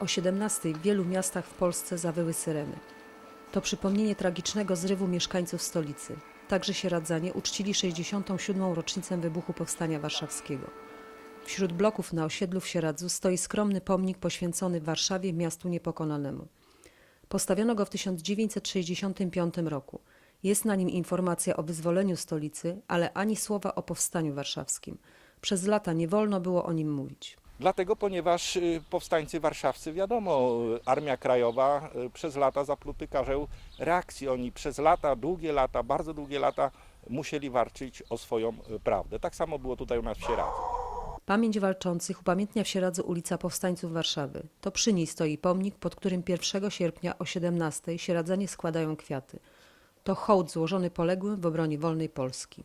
O 17 w wielu miastach w Polsce zawyły syreny. To przypomnienie tragicznego zrywu mieszkańców stolicy. Także sieradzanie uczcili 67. rocznicę wybuchu Powstania Warszawskiego. Wśród bloków na osiedlu w Sieradzu stoi skromny pomnik poświęcony Warszawie miastu niepokonanemu. Postawiono go w 1965 roku. Jest na nim informacja o wyzwoleniu stolicy, ale ani słowa o powstaniu warszawskim. Przez lata nie wolno było o nim mówić. Dlatego, ponieważ y, powstańcy warszawscy, wiadomo, Armia Krajowa y, przez lata zapluty karzeł reakcji. Oni przez lata, długie lata, bardzo długie lata musieli walczyć o swoją y, prawdę. Tak samo było tutaj u nas w Sieradzu. Pamięć walczących upamiętnia w Sieradzu ulica Powstańców Warszawy. To przy niej stoi pomnik, pod którym 1 sierpnia o 17 sieradzanie składają kwiaty. To hołd złożony poległym w obronie wolnej Polski.